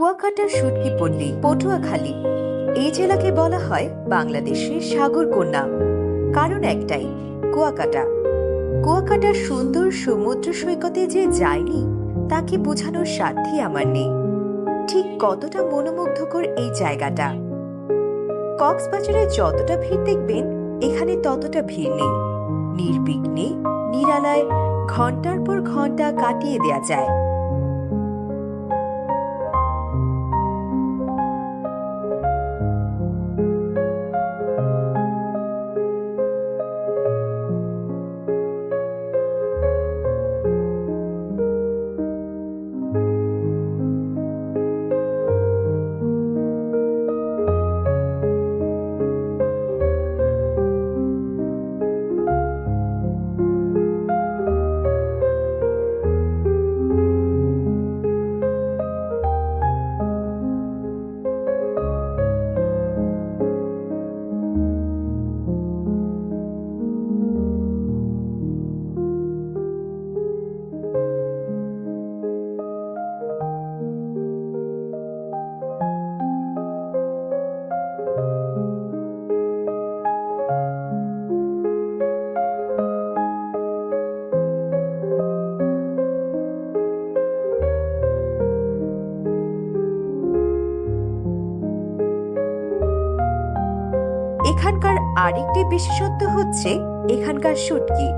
কুয়াকাটার সুটকি পল্লী, পটুয়াখালী। এই জেলাকে বলা হয় বাংলাদেশের সাগর কন্যা। কারণ একটাই, কুয়াকাটা। কুয়াকাটার সুন্দর সমুদ্র সৈকতে যে যায়নি, তাকে বোঝানোর সাধ্যই আমার নেই। ঠিক কতটা মনোমুগ্ধকর এই জায়গাটা? কক্সবাজারে যতটা ভিড় দেখবেন, এখানে ততটা ভিড় নেই। নির্বিঘ্নে, নিরালায় ঘণ্টার পর ঘণ্টা কাটিয়ে দেয়া যায়। এখানকার আরেকটি বিশেষত্ব হচ্ছে এখানকার শুটকি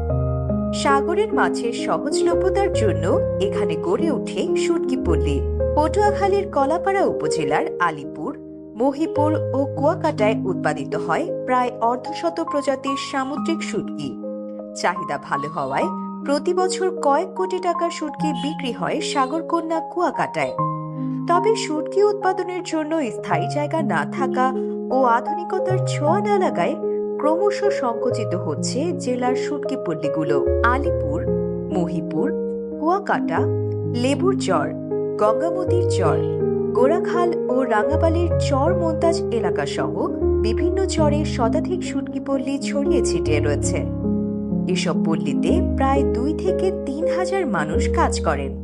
সাগরের মাছের সহজলভ্যতার জন্য এখানে গড়ে ওঠে শুটকি পল্লী। পটুয়াখালীর কলাপাড়া উপজেলার আলিপুর, মহিপুর ও কুয়াকাটায় উৎপাদিত হয় প্রায় অর্ধশত প্রজাতির সামুদ্রিক শুটকি চাহিদা ভালো হওয়ায় প্রতি বছর কয়েক কোটি টাকার শুটকি বিক্রি হয় সাগরকন্যা কুয়াকাটায়। তবে শুটকি উৎপাদনের জন্য স্থায়ী জায়গা না থাকা ও আধুনিকতার ছোঁয়া না লাগায় ক্রমশ সংকুচিত হচ্ছে জেলার শুটকি পল্লীগুলো আলিপুর, মহিপুর, কুয়াকাটা, লেবুর চর, গঙ্গামতির চর গোড়াখাল ও রাঙাবালির চর মন্তাজ এলাকা সহ বিভিন্ন চরে শতাধিক শুটকি পল্লী ছড়িয়ে ছিটিয়ে রয়েছে। এসব পল্লীতে প্রায় দুই থেকে তিন হাজার মানুষ কাজ করেন।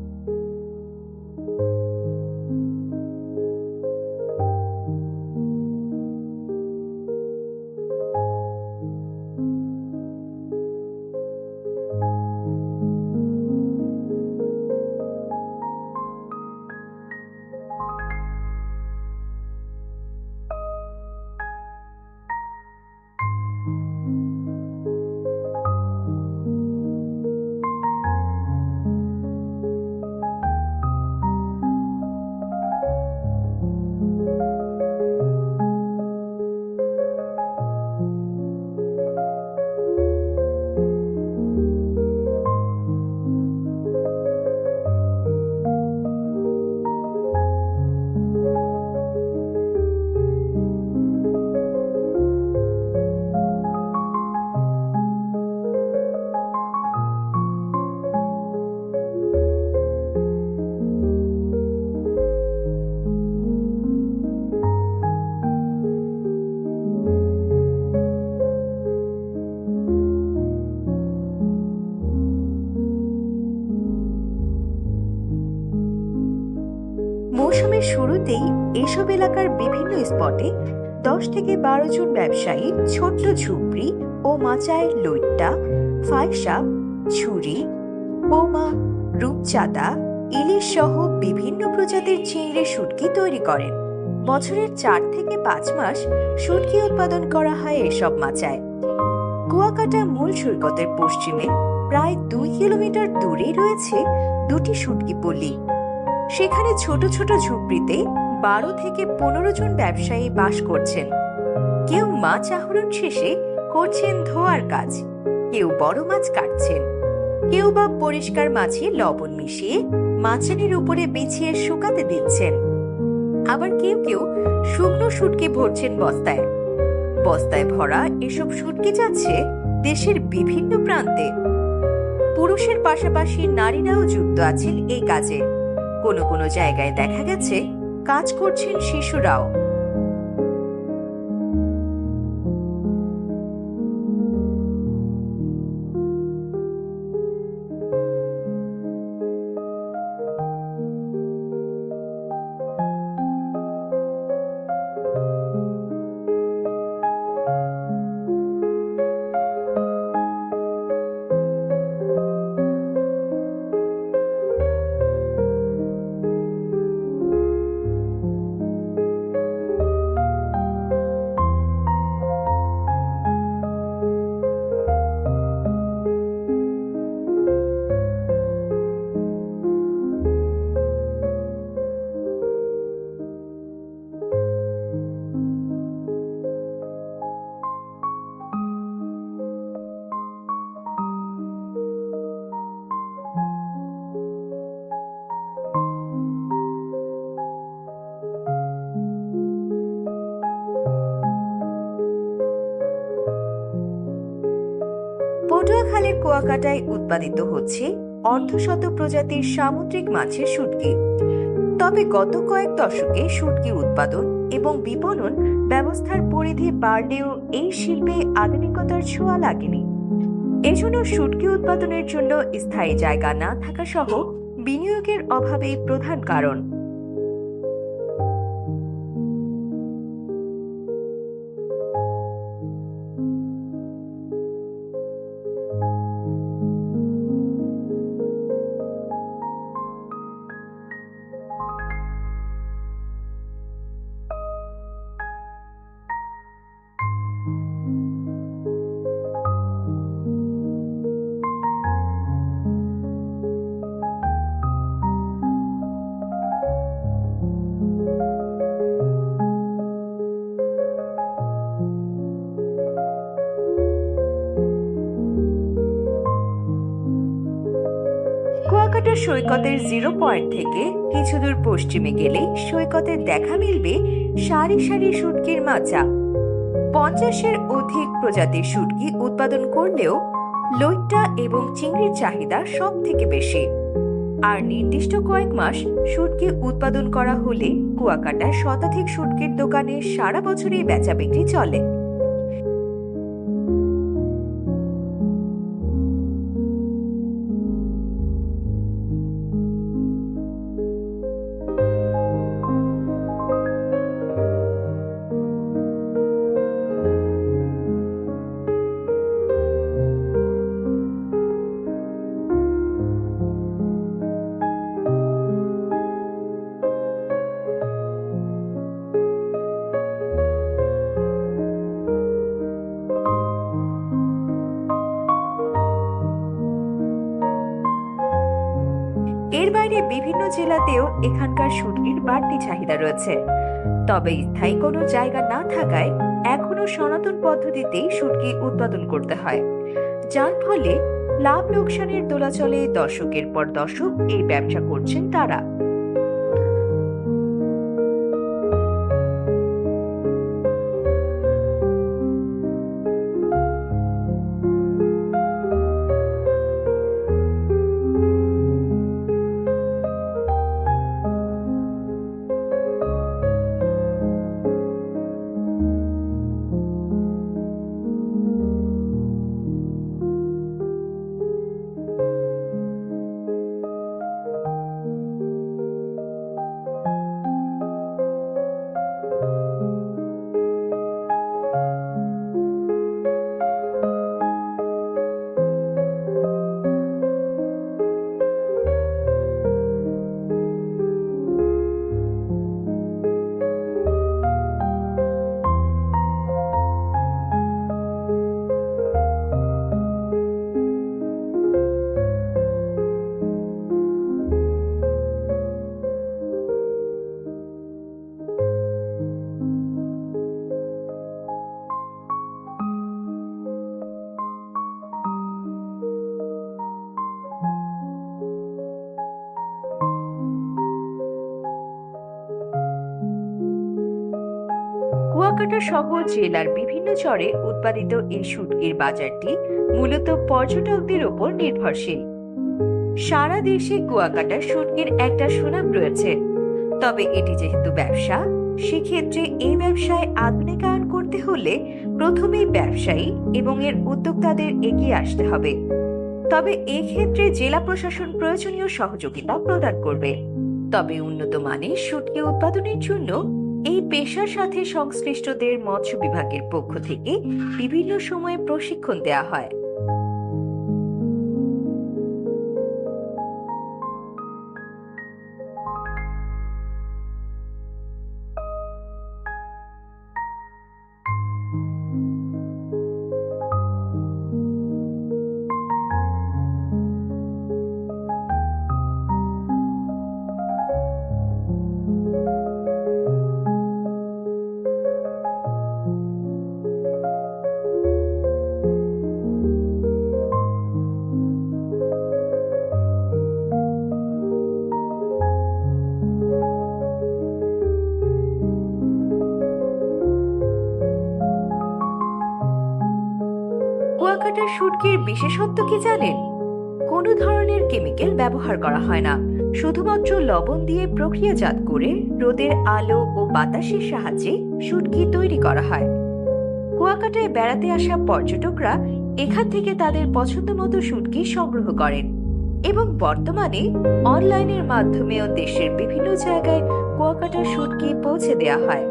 স্পটে দশ থেকে বারো জন ব্যবসায়ী ছোট্ট ঝুপড়ি ও মাচায় লইট্টা ফাইসাপ ছুরি, বোমা, রূপচাঁদা, ইলিশ সহ বিভিন্ন প্রজাতির চিংড়ি শুটকি তৈরি করেন। বছরের চার থেকে পাঁচ মাস শুটকি উৎপাদন করা হয় এসব মাচায়। কুয়াকাটা মূল সৈকতের পশ্চিমে প্রায় দুই কিলোমিটার দূরে রয়েছে দুটি শুটকি পল্লী। সেখানে ছোট ছোট ঝুপড়িতে বারো থেকে পনেরো জন ব্যবসায়ী বাস করছেন। কেউ মাছ আহরণ শেষে করছেন ধোয়ার কাজ, কেউ বড় মাছ কাটছেন। কেউ বা পরিষ্কার মাছে লবণ মিশিয়ে মাচানের উপরে বিছিয়ে শুকাতে দিচ্ছেন। আবার কেউ কেউ শুকনো শুটকি ভরছেন বস্তায়। বস্তায় ভরা এসব শুটকি যাচ্ছে দেশের বিভিন্ন প্রান্তে। পুরুষের পাশাপাশি নারীরাও যুক্ত আছেন এই কাজে। কোনো কোনো জায়গায় দেখা গেছে কাজ করছেন শিশুরাও। কুয়াকাটায় উৎপাদিত হচ্ছে অর্ধশত প্রজাতির সামুদ্রিক মাছের শুটকি। তবে গত কয়েক দশকে শুটকি উৎপাদন এবং বিপণন ব্যবস্থার পরিধি বাড়লেও এই শিল্পে আধুনিকতার ছোঁয়া লাগেনি। এজন্য শুটকি উৎপাদনের জন্য স্থায়ী জায়গা না থাকা সহ বিনিয়োগের অভাবেই প্রধান কারণ। কুয়াকাটা সৈকতের জিরো পয়েন্ট থেকে কিছু দূর পশ্চিমে গেলেই সৈকতের দেখা মিলবে সারি সারি শুটকির মাচা। পঞ্চাশের অধিক প্রজাতির শুটকি উৎপাদন করলেও লইট্টা এবং চিংড়ির চাহিদা সব থেকে বেশি। আর নির্দিষ্ট কয়েক মাস শুটকি উৎপাদন করা হলে কুয়াকাটার শতাধিক শুটকির দোকানে সারা বছরই বেচা বিক্রি চলে। এর বাইরে বিভিন্ন জেলাতেও এখানকার শুটকির বাড়তি চাহিদা রয়েছে। তবে স্থায়ী কোনো জায়গা না থাকায় এখনও সনাতন পদ্ধতিতেই শুটকি উৎপাদন করতে হয়। যার ফলে লাভ লোকসানের দোলাচলে দশকের পর দশক এই ব্যবসা করছেন তারা। কুয়াকাটা সহ জেলার বিভিন্ন চরে উৎপাদিত এই শুটকির বাজারটি মূলত পর্যটকদের ওপর নির্ভরশীল। সারা দেশে কুয়াকাটা শুটকির একটা সুনাম রয়েছে। তবে এটি যেহেতু ব্যবসা, সেক্ষেত্রে এই ব্যবসায় আধুনিকায়ন করতে হলে প্রথমেই ব্যবসায়ী এবং এর উদ্যোক্তাদের এগিয়ে আসতে হবে। তবে এক্ষেত্রে জেলা প্রশাসন প্রয়োজনীয় সহযোগিতা প্রদান করবে। তবে উন্নত মানের শুটকি উৎপাদনের জন্য এই পেশার সাথে সংশ্লিষ্টদের মৎস্য বিভাগের পক্ষ থেকে বিভিন্ন সময়ে প্রশিক্ষণ দেওয়া হয়। শুটকির বিশেষত্ব কি জানেন? কোনো ধরনের কেমিক্যাল ব্যবহার করা হয় না। শুধুমাত্র লবণ দিয়ে প্রক্রিয়াজাত করে রোদের আলো ও বাতাসের সাহায্যে শুটকি তৈরি করা হয়। কুয়াকাটায় বেড়াতে আসা পর্যটকরা এখান থেকে তাদের পছন্দ মতো শুটকি সংগ্রহ করেন এবং বর্তমানে অনলাইনের মাধ্যমেও দেশের বিভিন্ন জায়গায় কুয়াকাটার শুটকি পৌঁছে দেওয়া হয়।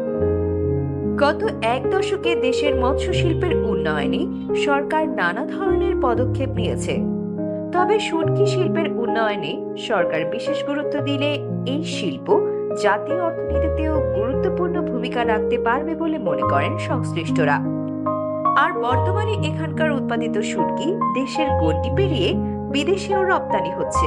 গত এক দশকে দেশের মৎস্য শিল্পের উন্নয়নে সরকার নানা ধরনের পদক্ষেপ নিয়েছে। তবে শুটকি শিল্পের উন্নয়নে সরকার বিশেষ গুরুত্ব দিলে এই শিল্প জাতীয় অর্থনীতিতেও গুরুত্বপূর্ণ ভূমিকা রাখতে পারবে বলে মনে করেন সংশ্লিষ্টরা। আর বর্তমানে এখানকার উৎপাদিত শুটকি দেশের গণ্ডি পেরিয়ে বিদেশেও রপ্তানি হচ্ছে।